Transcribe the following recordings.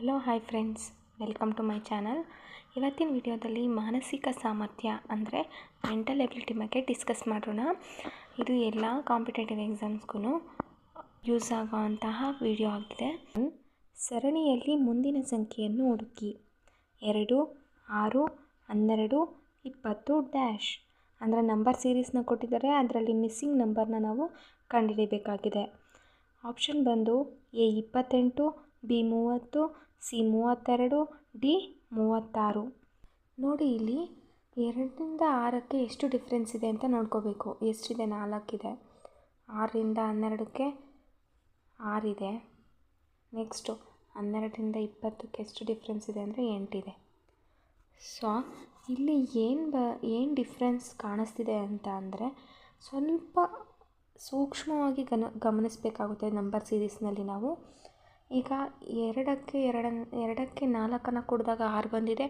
Hello, hi friends. Welcome to my channel. ಇವತ್ತಿನ ವಿಡಿಯೋದಲ್ಲಿ ಮಾನಸಿಕ ಸಾಮರ್ಥ್ಯ ಅಂದರೆ ಮೆಂಟಲ್ ಎಬಿಲಿಟಿ ಬಗ್ಗೆ ಡಿಸ್ಕಸ್ ಮಾಡೋಣ. ಇದು ಎಲ್ಲ ಕಾಂಪಿಟೇಟಿವ್ ಎಕ್ಸಾಮ್ಸ್ಗೂ ಯೂಸ್ ಆಗೋವಂತಹ ವಿಡಿಯೋ ಆಗಿದೆ. ಸರಣಿಯಲ್ಲಿ ಮುಂದಿನ ಸಂಖ್ಯೆಯನ್ನು ಹುಡುಕಿ. ಎರಡು, ಆರು, ಹನ್ನೆರಡು, ಇಪ್ಪತ್ತು, ಡ್ಯಾಶ್. ಅಂದರೆ ನಂಬರ್ ಸೀರೀಸ್ನ ಕೊಟ್ಟಿದ್ದಾರೆ. ಅದರಲ್ಲಿ ಮಿಸ್ಸಿಂಗ್ ನಂಬರ್ನ ನಾವು ಕಂಡುಹಿಡಿಯಬೇಕಾಗಿದೆ. ಆಪ್ಷನ್ ಬಂದು ಎ ಇಪ್ಪತ್ತೆಂಟು, ಬಿ ಮೂವತ್ತು ಸಿ ಮೂವತ್ತೆರಡು, ಡಿ ಮೂವತ್ತಾರು. ನೋಡಿ ಇಲ್ಲಿ ಎರಡರಿಂದ ಆರಕ್ಕೆ ಎಷ್ಟು ಡಿಫ್ರೆನ್ಸ್ ಇದೆ ಅಂತ ನೋಡ್ಕೋಬೇಕು. ಎಷ್ಟಿದೆ? ನಾಲ್ಕಿದೆ. ಆರರಿಂದ ಹನ್ನೆರಡಕ್ಕೆ ಆರಿದೆ. ನೆಕ್ಸ್ಟು ಹನ್ನೆರಡರಿಂದ ಇಪ್ಪತ್ತಕ್ಕೆ ಎಷ್ಟು ಡಿಫ್ರೆನ್ಸ್ ಇದೆ ಅಂದರೆ ಎಂಟಿದೆ. ಸೊ ಇಲ್ಲಿ ಏನು ಬ, ಏನು ಡಿಫ್ರೆನ್ಸ್ ಕಾಣಿಸ್ತಿದೆ ಅಂತ ಅಂದರೆ ಸ್ವಲ್ಪ ಸೂಕ್ಷ್ಮವಾಗಿ ಗನ, ಗಮನಿಸಬೇಕಾಗುತ್ತೆ ನಂಬರ್ ಸೀರೀಸ್ನಲ್ಲಿ ನಾವು. ಈಗ ಎರಡಕ್ಕೆ ಎರಡನ್ನು ಎರಡಕ್ಕೆ ನಾಲ್ಕನ್ನು ಕೂಡಿದಾಗ ಆರು ಬಂದಿದೆ.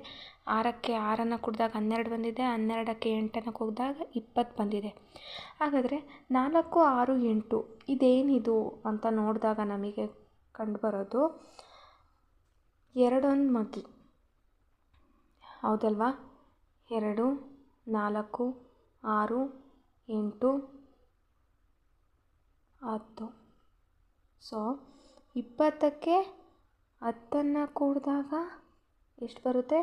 ಆರಕ್ಕೆ ಆರನ್ನು ಕೂಡಿದಾಗ ಹನ್ನೆರಡು ಬಂದಿದೆ. ಹನ್ನೆರಡಕ್ಕೆ ಎಂಟನ್ನು ಕೂಡಿದಾಗ ಇಪ್ಪತ್ತು ಬಂದಿದೆ. ಹಾಗಾದರೆ ನಾಲ್ಕು, ಆರು, ಎಂಟು ಇದೇನಿದು ಅಂತ ನೋಡಿದಾಗ ನಮಗೆ ಕಂಡುಬರೋದು ಎರಡೊಂದು ಮಗ್ಗಿ. ಹೌದಲ್ವಾ? ಎರಡು, ನಾಲ್ಕು, ಆರು, ಎಂಟು, ಹತ್ತು. ಸೊ ಇಪ್ಪತ್ತಕ್ಕೆ ಹತ್ತನ್ನು ಕೂಡಿದಾಗ ಎಷ್ಟು ಬರುತ್ತೆ?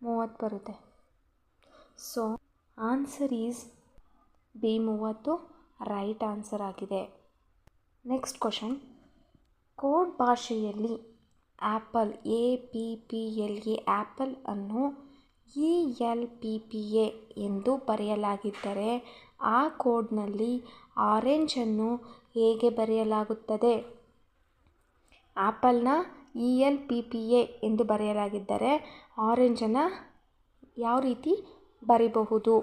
ಮೂವತ್ತು ಬರುತ್ತೆ. ಸೊ ಆನ್ಸರ್ ಈಸ್ ಬಿ ಮೂವತ್ತು ರೈಟ್ ಆನ್ಸರ್ ಆಗಿದೆ. ನೆಕ್ಸ್ಟ್ ಕ್ವಶನ್ ಕೋಡ್ ಭಾಷೆಯಲ್ಲಿ apple A P P L A apple ಅನ್ನು E L P P A ಎಂದು ಬರೆಯಲಾಗಿದ್ದರೆ ಆ ಕೋಡ್ನಲ್ಲಿ ಆರೆಂಜನ್ನು ಹೇಗೆ ಬರೆಯಲಾಗುತ್ತದೆ? ಆ್ಯಪಲ್ನ E L P P A ಎಂದು ಬರೆಯಲಾಗಿದ್ದರೆ ಆರೆಂಜನ್ನು ಯಾವ ರೀತಿ ಬರಿಬಹುದು?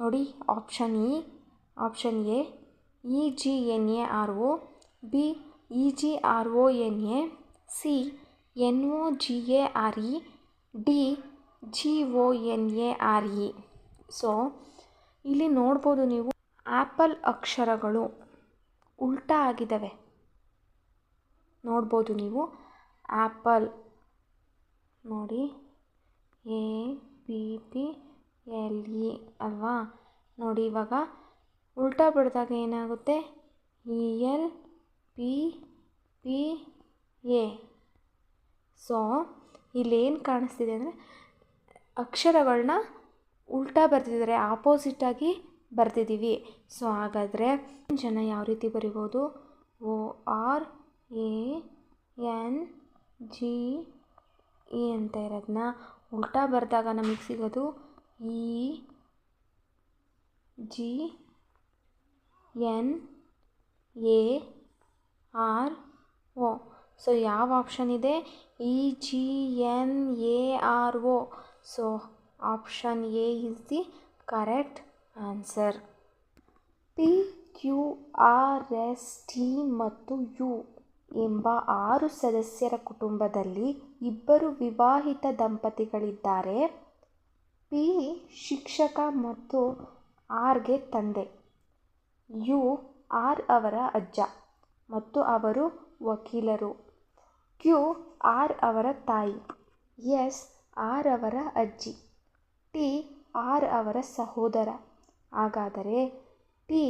ನೋಡಿ, option E, option A, E G N A, R O, B, E G R O N A, C, N O G A R E, D, G O N A R E. So, ಇಲ್ಲಿ ನೋಡ್ಬೋದು ನೀವು apple ಅಕ್ಷರಗಳು ಉಲ್ಟಾ ಆಗಿದ್ದಾವೆ. ನೋಡ್ಬೋದು ನೀವು. Apple ನೋಡಿ. A P P L, E ಅಲ್ವಾ? ನೋಡಿ ಇವಾಗ. ಉಲ್ಟಾ ಬಡಿದಾಗ ಏನಾಗುತ್ತೆ? E, L, P P, A. So ಇಲ್ಲೇನು ಕಾಣಿಸ್ತಿದೆ ಅಂದರೆ ಅಕ್ಷರಗಳನ್ನ ಉಲ್ಟಾ ಬರ್ತಿದ್ದಾರೆ ಆಪೋಸಿಟಾಗಿ ಬರ್ತಿದ್ದೀವಿ ಸೊ ಹಾಗಾದರೆ ಜನ ಯಾವ ರೀತಿ ಬರಿಬೋದು? O, R A, N, G, A ಅಂತ ಇರೋದನ್ನ ಉಲ್ಟಾ ಬರೆದಾಗ ನಮಗೆ ಸಿಗೋದು E, G, N, A, R O so ಯಾವ ಆಪ್ಷನ್ ಇದೆ? E, G, N, A, R O so option A is the correct answer. P, Q, R, S, T ಮತ್ತು U. ಎಂಬ ಆರು ಸದಸ್ಯರ ಕುಟುಂಬದಲ್ಲಿ ಇಬ್ಬರು ವಿವಾಹಿತ ದಂಪತಿಗಳಿದ್ದಾರೆ. ಪಿ. ಶಿಕ್ಷಕ ಮತ್ತು ಆರ್ಗೆ ತಂದೆ. ಯು. ಆರ್. ಅವರ ಅಜ್ಜ ಮತ್ತು ಅವರು ವಕೀಲರು. ಕ್ಯೂ. ಆರ್. ಅವರ ತಾಯಿ. ಎಸ್. ಆರ್. ಅವರ ಅಜ್ಜಿ. ಟಿ. ಆರ್. ಅವರ ಸಹೋದರ. ಹಾಗಾದರೆ ಟಿ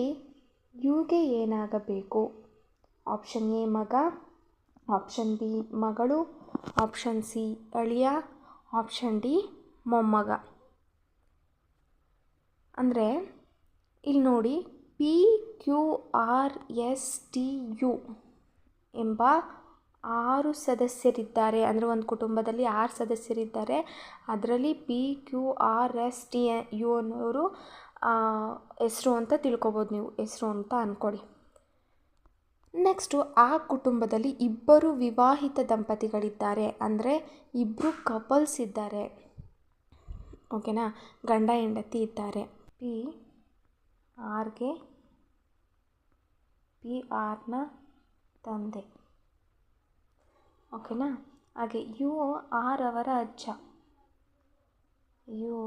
ಯುಗೆ ಏನಾಗಬೇಕು? ಆಪ್ಷನ್ ಎ ಮಗ, ಆಪ್ಷನ್ ಬಿ ಮಗಳು, ಆಪ್ಷನ್ ಸಿ ಅಳಿಯ, ಆಪ್ಷನ್ ಡಿ ಮೊಮ್ಮಗ. ಅಂದರೆ ಇಲ್ಲಿ ನೋಡಿ P Q R S T U ಎಂಬ ಆರು ಸದಸ್ಯರಿದ್ದಾರೆ. ಅಂದರೆ ಒಂದು ಕುಟುಂಬದಲ್ಲಿ ಆರು ಸದಸ್ಯರಿದ್ದಾರೆ. ಅದರಲ್ಲಿ P Q R S T U ಅನ್ನೋರು ಹೆಸರು ಅಂತ ತಿಳ್ಕೊಬೋದು ನೀವು. ಹೆಸರು ಅಂತ ಅಂದ್ಕೊಳ್ಳಿ ನೆಕ್ಸ್ಟು ಆ ಕುಟುಂಬದಲ್ಲಿ ಇಬ್ಬರು ವಿವಾಹಿತ ದಂಪತಿಗಳಿದ್ದಾರೆ. ಅಂದರೆ ಇಬ್ಬರು ಕಪಲ್ಸ್ ಇದ್ದಾರೆ. ಓಕೆನಾ ಗಂಡ, ಹೆಂಡತಿ ಇದ್ದಾರೆ. ಪಿ ಆರ್ಗೆ ಪಿ ಆರ್ನ ತಂದೆ. ಓಕೆನಾ ಹಾಗೆ ಯು ಆರ್ ಅವರ ಅಜ್ಜ. ಯು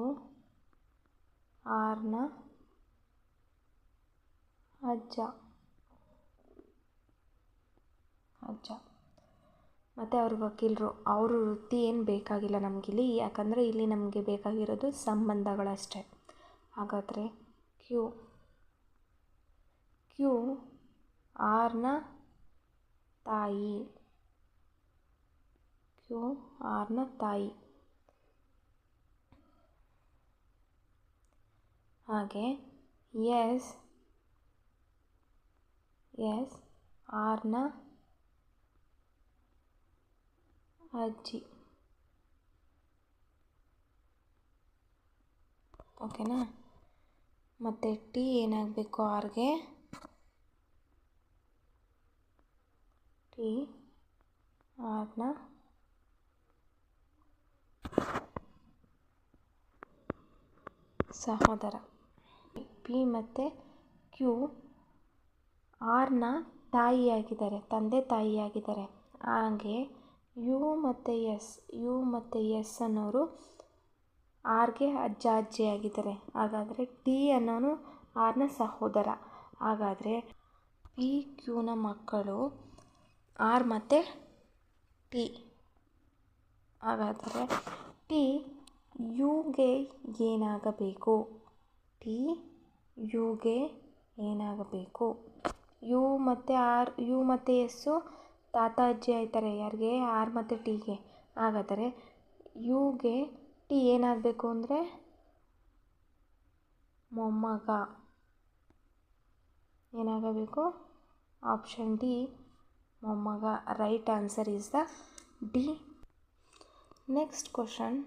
ಆರ್ನ ಅಜ್ಜ. ಅಜ್ಜ. ಮತ್ತು ಅವ್ರ ವಕೀಲರು, ಅವ್ರ ವೃತ್ತಿ ಏನು ಬೇಕಾಗಿಲ್ಲ ನಮಗಿಲ್ಲಿ, ಯಾಕಂದರೆ ಇಲ್ಲಿ ನಮಗೆ ಬೇಕಾಗಿರೋದು ಸಂಬಂಧಗಳಷ್ಟೇ. ಹಾಗಾದರೆ ಕ್ಯೂ ಕ್ಯೂ ಆರ್ನ ತಾಯಿ, ಕ್ಯೂ ಆರ್ನ ತಾಯಿ. ಹಾಗೆ ಎಸ್ ಎಸ್ ಆರ್ನ ಅಜ್ಜಿ. ಓಕೆನಾ ಮತ್ತು ಟಿ ಏನಾಗಬೇಕು ಆರ್ಗೆ? ಟೀ, ಆರ್ನ? ಸಹೋದರ. ಪಿ ಮತ್ತು ಕ್ಯೂ ಆರ್ನ ತಾಯಿಯಾಗಿದ್ದಾರೆ, ತಂದೆ ತಾಯಿಯಾಗಿದ್ದಾರೆ. ಹಾಗೆ ಯು ಮತ್ತು ಎಸ್, ಯು ಮತ್ತು ಎಸ್ ಅನ್ನೋರು ಆರ್ಗೆ ಅಜ್ಜ ಅಜ್ಜಿ ಆಗಿದ್ದಾರೆ ಹಾಗಾದರೆ ಟಿ ಅನ್ನೋನು ಆರ್ನ ಸಹೋದರ. ಹಾಗಾದರೆ ಪಿ ಕ್ಯೂನ ಮಕ್ಕಳು ಆರ್ ಮತ್ತು ಟಿ. ಹಾಗಾದರೆ ಟಿ ಯುಗೆ ಏನಾಗಬೇಕು? ಟಿ ಯುಗೆ ಏನಾಗಬೇಕು? ಯು ಮತ್ತು ಆರ್, ಯು ಮತ್ತು ಎಸ್ಸು ತಾತ ಅಜ್ಜಿ ಆಯ್ತಾರೆ ಯಾರಿಗೆ? ಆರ್ ಮತ್ತು ಟಿಗೆ ಹಾಗಾದರೆ ಯುಗೆ ಟಿ ಏನಾಗಬೇಕು ಅಂದರೆ ಮೊಮ್ಮಗ. ಏನಾಗಬೇಕು? ಆಪ್ಷನ್ ಡಿ ಮೊಮ್ಮಗ. Right answer is the D. Next question.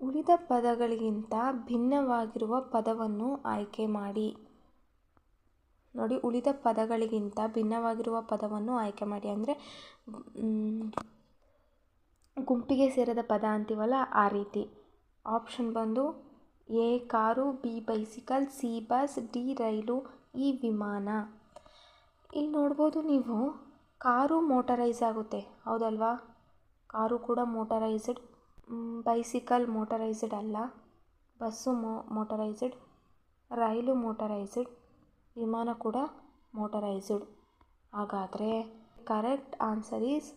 ಉಳಿದ ಪದಗಳಿಗಿಂತ ಭಿನ್ನವಾಗಿರುವ ಪದವನ್ನು ಆಯ್ಕೆ ಮಾಡಿ. ನೋಡಿ, ಉಳಿದ ಪದಗಳಿಗಿಂತ ಭಿನ್ನವಾಗಿರುವ ಪದವನ್ನು ಆಯ್ಕೆ ಮಾಡಿ. ಅಂದರೆ ಗುಂಪಿಗೆ ಸೇರದ ಪದ ಅಂತೀವಲ್ಲ, ಆ ರೀತಿ. ಆಪ್ಷನ್ ಬಂದು, A car, B bicycle, C bus, D rail, E ವಿಮಾನ. ಇಲ್ಲಿ ನೋಡ್ಬೋದು ನೀವು, ಕಾರು ಮೋಟರೈಸ್ ಆಗುತ್ತೆ. ಹೌದಲ್ವಾ? ಕಾರು ಕೂಡ ಮೋಟರೈಸ್ಡ್ ಬೈಸಿಕಲ್ ಮೋಟರೈಸ್ಡ್ ಅಲ್ಲ, ಬಸ್ಸು ಮೋ, ಮೋಟರೈಸ್ಡ್, ರೈಲು ಮೋಟರೈಸ್ಡ್. ವಿಮಾನ ಕೂಡ ಮೋಟರೈಸ್ಡ್ ಹಾಗಾದರೆ ಕರೆಕ್ಟ್ ಆನ್ಸರ್ ಈಸ್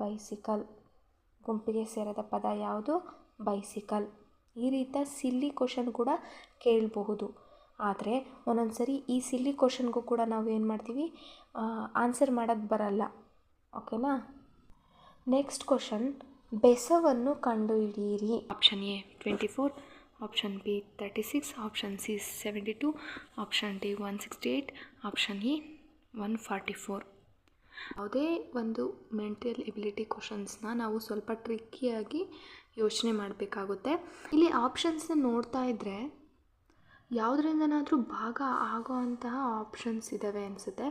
ಬೈಸಿಕಲ್ ಗುಂಪಿಗೆ ಸೇರದ ಪದ ಯಾವುದು? ಬೈಸಿಕಲ್ ಈ ರೀತಿಯ ಸಿಲ್ಲಿ ಕ್ವಶನ್ ಕೂಡ ಕೇಳಬಹುದು. ಆದರೆ ಒಂದೊಂದು ಸರಿ ಈ ಸಿಲ್ಲಿ ಕ್ವಶನ್ಗೂ ಕೂಡ ನಾವು ಏನು ಮಾಡ್ತೀವಿ? ಆನ್ಸರ್ ಮಾಡೋಕ್ಕೆ ಬರಲ್ಲ. ಓಕೆನಾ ನೆಕ್ಸ್ಟ್ ಕ್ವಶನ್ ಬೆಸವನ್ನು ಕಂಡುಹಿಡಿಯಿರಿ. Option A twenty four option B thirty six option C seventy two option D one sixty eight option E one forty four ಯಾವುದೇ ಒಂದು ಮೆಂಟಲ್ ಎಬಿಲಿಟಿ ಕ್ವಶನ್ಸ್ನ ನಾವು ಸ್ವಲ್ಪ ಟ್ರಿಕ್ಕಿಯಾಗಿ ಯೋಚನೆ ಮಾಡಬೇಕಾಗುತ್ತೆ. ಇಲ್ಲಿ ಆಪ್ಷನ್ಸ್ನ ನೋಡ್ತಾ ಇದ್ದರೆ ಯಾವುದರಿಂದನಾದರೂ ಭಾಗ ಆಗೋ ಅಂತಹ ಆಪ್ಷನ್ಸ್ ಇದ್ದಾವೆ ಅನಿಸುತ್ತೆ.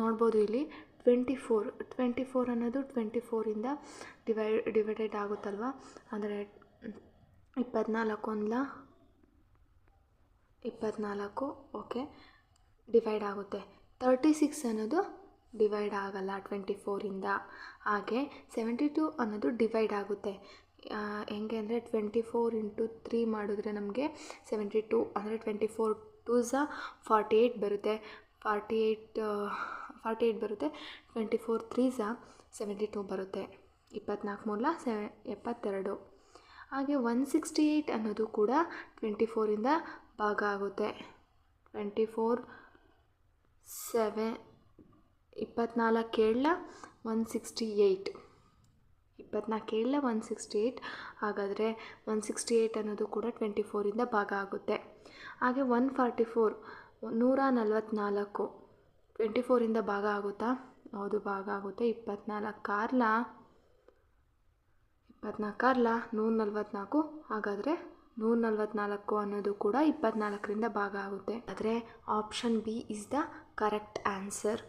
ನೋಡ್ಬೋದು ಇಲ್ಲಿ ಟ್ವೆಂಟಿ ಫೋರ್ ಟ್ವೆಂಟಿ ಫೋರ್ ಅನ್ನೋದು ಟ್ವೆಂಟಿ ಫೋರಿಂದ ಡಿವೈ ಡಿವೈಡೆಡ್ ಆಗುತ್ತಲ್ವ? ಅಂದರೆ ಇಪ್ಪತ್ನಾಲ್ಕು ಒಂದ್ಲ ಇಪ್ಪತ್ನಾಲ್ಕು, ಓಕೆ. ಡಿವೈಡ್ ಆಗುತ್ತೆ. ತರ್ಟಿ ಸಿಕ್ಸ್ ಅನ್ನೋದು ಡಿವೈಡ್ ಆಗಲ್ಲ ಟ್ವೆಂಟಿ ಫೋರಿಂದ ಹಾಗೆ ಸೆವೆಂಟಿ ಟು ಅನ್ನೋದು ಡಿವೈಡ್ ಆಗುತ್ತೆ. ಹೆಂಗೆ ಅಂದರೆ ಟ್ವೆಂಟಿ ಫೋರ್ ಇಂಟು ತ್ರೀ ಮಾಡಿದ್ರೆ ನಮಗೆ ಸೆವೆಂಟಿ ಟು ಅಂದರೆ twenty four twos forty eight ಬರುತ್ತೆ. ಫಾರ್ಟಿ ಏಯ್ಟ್ ಫಾರ್ಟಿ ಏಯ್ಟ್ ಬರುತ್ತೆ twenty four three seventy two ಬರುತ್ತೆ. ಇಪ್ಪತ್ನಾಲ್ಕು ಮೂಲ ಸೆವೆ ಎಪ್ಪತ್ತೆರಡು. ಹಾಗೆ ಒನ್ ಸಿಕ್ಸ್ಟಿ ಏಯ್ಟ್ ಅನ್ನೋದು ಕೂಡ ಟ್ವೆಂಟಿ ಫೋರಿಂದ ಭಾಗ ಆಗುತ್ತೆ. ಟ್ವೆಂಟಿ ಫೋರ್ ಸೆವೆನ್ ಇಪ್ಪತ್ನಾಲ್ಕು ಏಳ ಒನ್ ಸಿಕ್ಸ್ಟಿ ಏಯ್ಟ್ ಇಪ್ಪತ್ನಾಲ್ಕು ಏಳ ಒನ್ ಸಿಕ್ಸ್ಟಿ ಏಯ್ಟ್ ಹಾಗಾದರೆ ಒನ್ ಸಿಕ್ಸ್ಟಿ ಏಯ್ಟ್ ಅನ್ನೋದು ಕೂಡ ಟ್ವೆಂಟಿ ಫೋರಿಂದ ಭಾಗ ಆಗುತ್ತೆ. ಹಾಗೆ ಒನ್ ಫಾರ್ಟಿ ಫೋರ್ ನೂರ ನಲ್ವತ್ನಾಲ್ಕು. ಟ್ವೆಂಟಿ ಫೋರಿಂದ ಭಾಗ ಆಗುತ್ತಾ? ಹೌದು, ಭಾಗ ಆಗುತ್ತೆ. ಇಪ್ಪತ್ನಾಲ್ಕು ಕಾರ್ಲ ಇಪ್ಪತ್ನಾಲ್ಕು ಅಲ್ಲ ನೂರ ನಲ್ವತ್ನಾಲ್ಕು ಹಾಗಾದರೆ ನೂರ ನಲ್ವತ್ನಾಲ್ಕು ಅನ್ನೋದು ಕೂಡ ಇಪ್ಪತ್ನಾಲ್ಕರಿಂದ ಭಾಗ ಆಗುತ್ತೆ. ಆದರೆ option B is the correct answer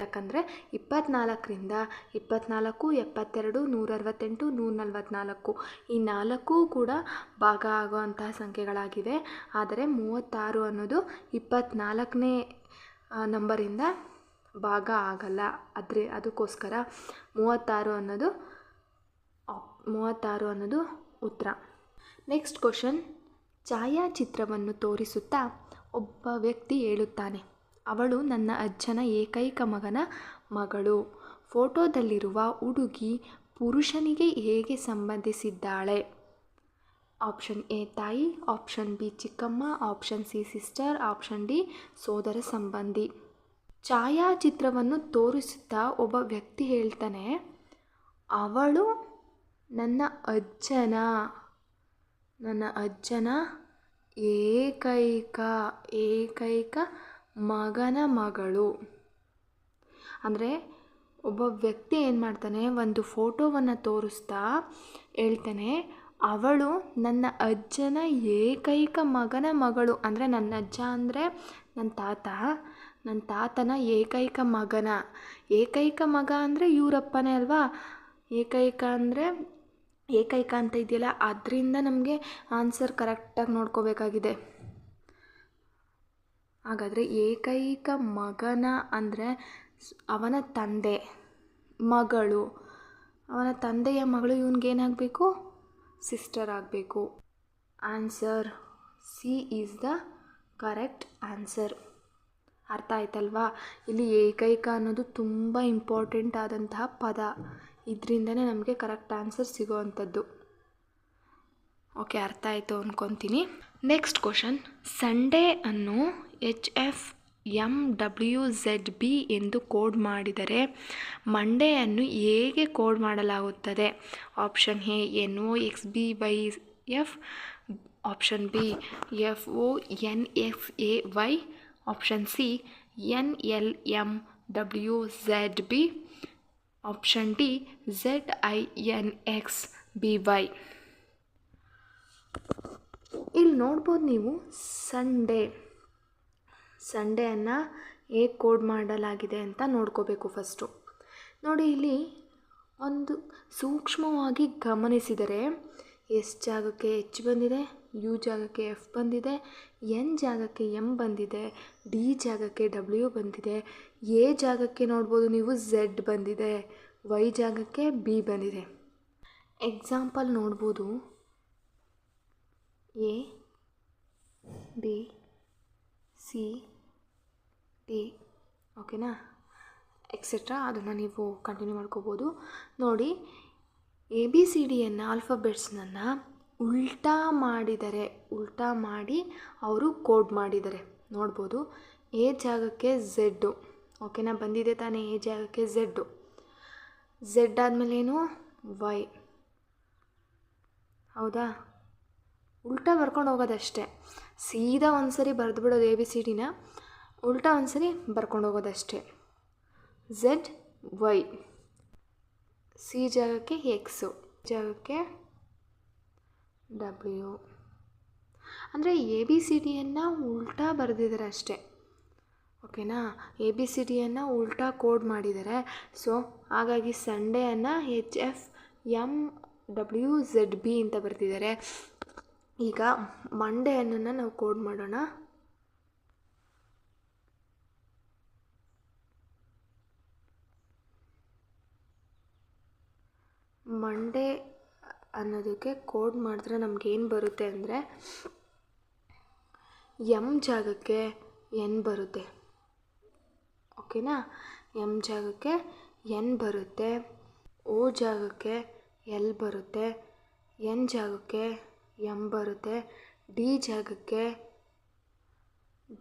ಯಾಕಂದರೆ ಇಪ್ಪತ್ನಾಲ್ಕರಿಂದ ಇಪ್ಪತ್ನಾಲ್ಕು, ಎಪ್ಪತ್ತೆರಡು ನೂರ ಅರವತ್ತೆಂಟು ನೂರ ನಲ್ವತ್ನಾಲ್ಕು ಈ ನಾಲ್ಕು ಕೂಡ ಭಾಗ ಆಗುವಂತಹ ಸಂಖ್ಯೆಗಳಾಗಿವೆ. ಆದರೆ ಮೂವತ್ತಾರು ಅನ್ನೋದು ಇಪ್ಪತ್ನಾಲ್ಕನೇ ನಂಬರಿಂದ ಭಾಗ ಆಗಲ್ಲ. ಆದರೆ ಅದಕ್ಕೋಸ್ಕರ ಮೂವತ್ತಾರು ಅನ್ನೋದು ಮೂವತ್ತಾರು ಅನ್ನೋದು ಉತ್ತರ. ನೆಕ್ಸ್ಟ್ ಕ್ವಶನ್ ಛಾಯಾಚಿತ್ರವನ್ನು ತೋರಿಸುತ್ತಾ ಒಬ್ಬ ವ್ಯಕ್ತಿ ಹೇಳುತ್ತಾನೆ, ಅವಳು ನನ್ನ ಅಜ್ಜನ ಏಕೈಕ ಮಗನ ಮಗಳು. ಫೋಟೋದಲ್ಲಿರುವ ಹುಡುಗಿ ಪುರುಷನಿಗೆ ಹೇಗೆ ಸಂಬಂಧಿಸಿದ್ದಾಳೆ? ಆಪ್ಷನ್ ಎ, ತಾಯಿ. ಆಪ್ಷನ್ ಬಿ, ಚಿಕ್ಕಮ್ಮ. Option C, sister. Option D, ಸೋದರ ಸಂಬಂಧಿ. ಛಾಯಾಚಿತ್ರವನ್ನು ತೋರಿಸುತ್ತಾ ಒಬ್ಬ ವ್ಯಕ್ತಿ ಹೇಳ್ತಾನೆ, ಅವಳು ನನ್ನ ಅಜ್ಜನ ನನ್ನ ಅಜ್ಜನ ಏಕೈಕ ಏಕೈಕ ಮಗನ ಮಗಳು. ಅಂದರೆ ಒಬ್ಬ ವ್ಯಕ್ತಿ ಏನು ಮಾಡ್ತಾನೆ, ಒಂದು ಫೋಟೋವನ್ನು ತೋರಿಸ್ತಾ ಹೇಳ್ತಾನೆ, ಅವಳು ನನ್ನ ಅಜ್ಜನ ಏಕೈಕ ಮಗನ ಮಗಳು. ಅಂದರೆ ನನ್ನ ಅಜ್ಜ ಅಂದರೆ ನನ್ನ ತಾತ ನನ್ನ ತಾತನ ಏಕೈಕ ಮಗನ. ಏಕೈಕ ಮಗ ಅಂದರೆ ಇವರಪ್ಪನೇ ಅಲ್ವಾ? ಏಕೈಕ ಅಂದರೆ ಏಕೈಕ ಅಂತ ಇದೆಯಲ್ಲ ಅದರಿಂದ ನಮಗೆ ಆನ್ಸರ್ ಕರೆಕ್ಟಾಗಿ ನೋಡ್ಕೋಬೇಕಾಗಿದೆ. ಹಾಗಾದರೆ ಏಕೈಕ ಮಗನ ಅಂದರೆ ಅವನ ತಂದೆ, ಮಗಳು. ಅವನ ತಂದೆಯ ಮಗಳು ಇವನಿಗೇನಾಗಬೇಕು ಸಿಸ್ಟರ್ ಆಗಬೇಕು. Answer C is the correct answer ಅರ್ಥ ಆಯ್ತಲ್ವಾ? ಇಲ್ಲಿ ಏಕೈಕ ಅನ್ನೋದು ತುಂಬ ಇಂಪಾರ್ಟೆಂಟ್ ಆದಂತಹ ಪದ. ಇದರಿಂದನೇ ನಮಗೆ ಕರೆಕ್ಟ್ ಆನ್ಸರ್ ಸಿಗೋವಂಥದ್ದು. ಓಕೆ, ಅರ್ಥ ಆಯಿತು ಅಂದ್ಕೊತೀನಿ ನೆಕ್ಸ್ಟ್ ಕ್ವಶನ್. ಸಂಡೇ ಅನ್ನು H F M W Z B ಎಂದು ಕೋಡ್ ಮಾಡಿದರೆ ಮಂಡೆಯನ್ನು ಹೇಗೆ ಕೋಡ್ ಮಾಡಲಾಗುತ್ತದೆ? Option A, N O, X, B, Y, F, option B, F O, N F A, Y, option C, N L M W Z B. Option D Z I N X B Y ಇಲ್ಲಿ ನೋಡ್ಬೋದು ನೀವು Sunday ಸಂಡೇಯನ್ನು ಹೇಗೆ code ಮಾಡಲಾಗಿದೆ ಅಂತ ನೋಡ್ಕೋಬೇಕು first ನೋಡಿ ಇಲ್ಲಿ ಒಂದು ಸೂಕ್ಷ್ಮವಾಗಿ ಗಮನಿಸಿದರೆ ಎಷ್ಟು ಜಾಗಕ್ಕೆ ಹೆಚ್ಚು ಬಂದಿದೆ? ಯು ಜಾಗಕ್ಕೆ ಎಫ್ ಬಂದಿದೆ, ಎನ್ ಜಾಗಕ್ಕೆ ಎಂ ಬಂದಿದೆ, ಡಿ ಜಾಗಕ್ಕೆ ಡಬ್ಲ್ಯೂ ಬಂದಿದೆ, ಎ ಜಾಗಕ್ಕೆ ನೋಡ್ಬೋದು ನೀವು ಝೆಡ್ ಬಂದಿದೆ, ವೈ ಜಾಗಕ್ಕೆ ಬಿ ಬಂದಿದೆ. ಎಕ್ಸಾಂಪಲ್ ನೋಡ್ಬೋದು. ಎ, ಬಿ, ಸಿ, ಡಿ, ಓಕೆನಾ? ಎಕ್ಸೆಟ್ರಾ ಅದನ್ನು ನೀವು ಕಂಟಿನ್ಯೂ ಮಾಡ್ಕೋಬೋದು. ನೋಡಿ ಎ ಬಿ ಸಿ ಡಿಯನ್ನು ಆಲ್ಫಾಬೆಟ್ಸ್ನನ್ನು ಉಲ್ಟಾ ಮಾಡಿದರೆ, ಉಲ್ಟಾ ಮಾಡಿ ಅವರು ಕೋಡ್ ಮಾಡಿದ್ದಾರೆ ನೋಡ್ಬೋದು, ಎ ಜಾಗಕ್ಕೆ ಝೆಡ್ಡು ಓಕೆನಾ, ಬಂದಿದೆ ತಾನೇ ಎ ಜಾಗಕ್ಕೆ ಝೆಡ್ಡು ಝೆಡ್ ಆದಮೇಲೆ ಏನು ವೈ. ಹೌದಾ? ಉಲ್ಟಾ ಬರ್ಕೊಂಡು ಹೋಗೋದಷ್ಟೇ. ಸೀದಾ ಒಂದು ಸರಿ ಬರೆದು ಬಿಡೋದು ಎ ಬಿ ಸಿ ಡಿನ ಉಲ್ಟಾ ಒಂದು ಸರಿ ಬರ್ಕೊಂಡು ಹೋಗೋದಷ್ಟೇ. Z Y. ಸಿ ಜಾಗಕ್ಕೆ ಎಕ್ಸು, ಜಾಗಕ್ಕೆ ಡಬ್ಲ್ಯೂ ಅಂದರೆ ಎ ಬಿ ಸಿ ಡಿಯನ್ನು ಉಲ್ಟಾ ಬರೆದಿದ್ದಾರೆ ಅಷ್ಟೇ. ಓಕೆನಾ? ಎ ಬಿ ಸಿ ಡಿಯನ್ನು ಉಲ್ಟಾ ಕೋಡ್ ಮಾಡಿದ್ದಾರೆ ಸೊ ಹಾಗಾಗಿ ಸಂಡೇಯನ್ನು H F M W Z B ಅಂತ ಬರ್ತಿದ್ದಾರೆ ಈಗ ಮಂಡೆಯನ್ನು ನಾವು ಕೋಡ್ ಮಾಡೋಣ. ಮಂಡೇ ಅನ್ನೋದಕ್ಕೆ ಕೋಡ್ ಮಾಡಿದ್ರೆ ನಮಗೇನು ಬರುತ್ತೆ ಅಂದರೆ ಎಂ ಜಾಗಕ್ಕೆ ಎನ್ ಬರುತ್ತೆ. ಓಕೆನಾ? ಎಂ ಜಾಗಕ್ಕೆ ಎನ್ ಬರುತ್ತೆ, ಓ ಜಾಗಕ್ಕೆ ಎಲ್ ಬರುತ್ತೆ, ಎನ್ ಜಾಗಕ್ಕೆ ಎಂ ಬರುತ್ತೆ, ಡಿ ಜಾಗಕ್ಕೆ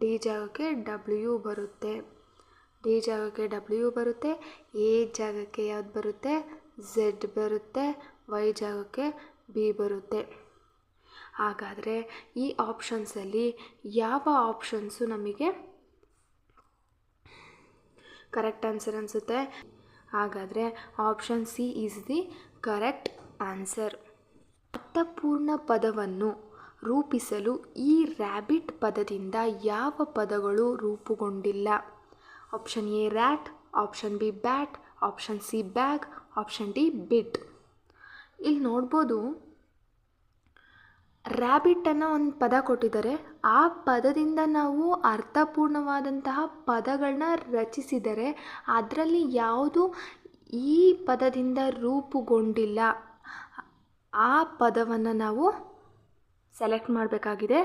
ಡಿ ಜಾಗಕ್ಕೆ ಡಬ್ಲ್ಯೂ ಬರುತ್ತೆ. ಡಿ ಜಾಗಕ್ಕೆ ಡಬ್ಲ್ಯೂ ಬರುತ್ತೆ, ಎ ಜಾಗಕ್ಕೆ ಯಾವ್ದು ಬರುತ್ತೆ, ಝೆಡ್ ಬರುತ್ತೆ ವೈ ಜಾಗಕ್ಕೆ ಬಿ ಬರುತ್ತೆ. ಹಾಗಾದರೆ ಈ ಆಪ್ಷನ್ಸಲ್ಲಿ ಯಾವ ಆಪ್ಷನ್ಸು ನಮಗೆ ಕರೆಕ್ಟ್ ಆನ್ಸರ್ ಅನಿಸುತ್ತೆ? ಹಾಗಾದರೆ option C is the correct answer. ಅರ್ಥಪೂರ್ಣ ಪದವನ್ನು ರೂಪಿಸಲು ಈ ರ್ಯಾಬಿಟ್ ಪದದಿಂದ ಯಾವ ಪದಗಳು ರೂಪುಗೊಂಡಿಲ್ಲ. Option A rat, option B bat, option C bag, option D bit. ಇಲ್ಲಿ ನೋಡ್ಬೋದು ರ್ಯಾಬಿಟ್ ಅನ್ನೋ ಒಂದು ಪದ ಕೊಟ್ಟಿದ್ದಾರೆ. ಆ ಪದದಿಂದ ನಾವು ಅರ್ಥಪೂರ್ಣವಾದಂತಹ ಪದಗಳನ್ನ ರಚಿಸಿದರೆ ಅದರಲ್ಲಿ ಯಾವುದು ಈ ಪದದಿಂದ ರೂಪುಗೊಂಡಿಲ್ಲ, ಆ ಪದವನ್ನು ನಾವು ಸೆಲೆಕ್ಟ್ ಮಾಡಬೇಕಾಗಿದೆ.